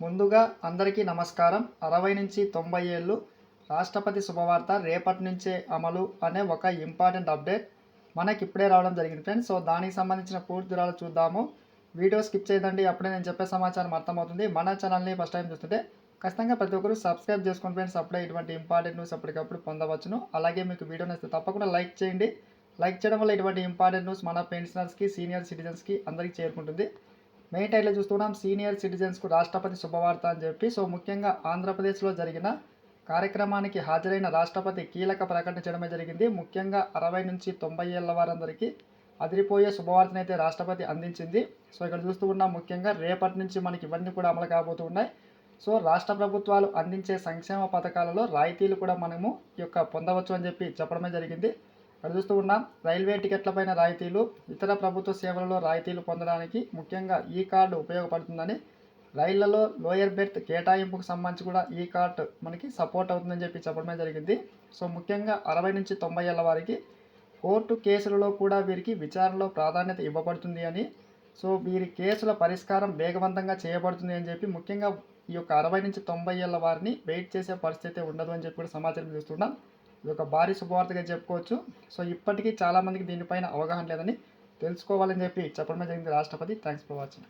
ముందుగా అందరికీ నమస్కారం. అరవై నుంచి తొంభై ఏళ్ళు రాష్ట్రపతి శుభవార్త రేపటి నుంచే అమలు అనే ఒక ఇంపార్టెంట్ అప్డేట్ మనకి ఇప్పుడే రావడం జరిగింది. ఫ్రెండ్స్ సో దానికి సంబంధించిన పూర్తి వివరాలు చూద్దాము. వీడియో స్కిప్ చేయదండి. అప్పుడే నేను చెప్పే సమాచారం అర్థమవుతుంది. మన ఛానల్ని ఫస్ట్ టైం చూస్తుంటే ఖచ్చితంగా ప్రతి ఒక్కరు సబ్స్క్రైబ్ చేసుకోండి ఫ్రెండ్స్ అప్పుడే ఇటువంటి ఇంపార్టెంట్ న్యూస్ అప్పటికప్పుడు పొందవచ్చును. అలాగే మీకు వీడియో నచ్చితే తప్పకుండా లైక్ చేయండి. లైక్ చేయడం వల్ల ఇటువంటి ఇంపార్టెంట్ న్యూస్ మన పెన్షనర్స్కి సీనియర్ సిటిజన్స్కి అందరికీ చేరుకుంటుంది. మెయిన్ టైట్లో చూస్తున్నాం. సీనియర్ సిటిజన్స్కు రాష్ట్రపతి శుభవార్త అని చెప్పి. సో ముఖ్యంగా ఆంధ్రప్రదేశ్లో జరిగిన కార్యక్రమానికి హాజరైన రాష్ట్రపతి కీలక ప్రకటన చేయడమే జరిగింది. ముఖ్యంగా అరవై నుంచి తొంభై ఏళ్ళ వారందరికీ అదిరిపోయే శుభవార్తను అయితే రాష్ట్రపతి అందించింది. సో ఇక్కడ చూస్తూ ఉన్నాం. ముఖ్యంగా రేపటి నుంచి మనకి ఇవన్నీ కూడా అమలు కాబోతూ ఉన్నాయి. సో రాష్ట్ర ప్రభుత్వాలు అందించే సంక్షేమ పథకాలలో రాయితీలు కూడా మనము ఈ యొక్క పొందవచ్చు అని చెప్పి చెప్పడమే జరిగింది. చూస్తూ ఉన్నాం. రైల్వే టికెట్లపైన రాయితీలు ఇతర ప్రభుత్వ సేవలలో రాయితీలు పొందడానికి ముఖ్యంగా ఈ కార్డు ఉపయోగపడుతుందని రైళ్ళలో లోయర్ బెర్త్ కేటాయింపుకు సంబంధించి కూడా ఈ కార్డు మనకి సపోర్ట్ అవుతుందని చెప్పి చెప్పడమే జరిగింది. సో ముఖ్యంగా అరవై నుంచి తొంభై ఏళ్ళ వారికి కోర్టు కేసులలో కూడా వీరికి విచారణలో ప్రాధాన్యత ఇవ్వబడుతుంది అని సో వీరి కేసుల పరిష్కారం వేగవంతంగా చేయబడుతుంది అని చెప్పి ముఖ్యంగా ఈ యొక్క అరవై నుంచి తొంభై ఏళ్ళ వారిని వెయిట్ చేసే పరిస్థితి ఉండదు అని చెప్పి కూడా సమాచారం చూస్తున్నాం ఇది ఒక భారీ శుభవార్తగా చెప్పుకోవచ్చు. సో ఇప్పటికీ చాలామందికి దీనిపైన అవగాహన లేదని తెలుసుకోవాలని చెప్పి చెప్పడమే జరిగింది రాష్ట్రపతి. Thanks for watching.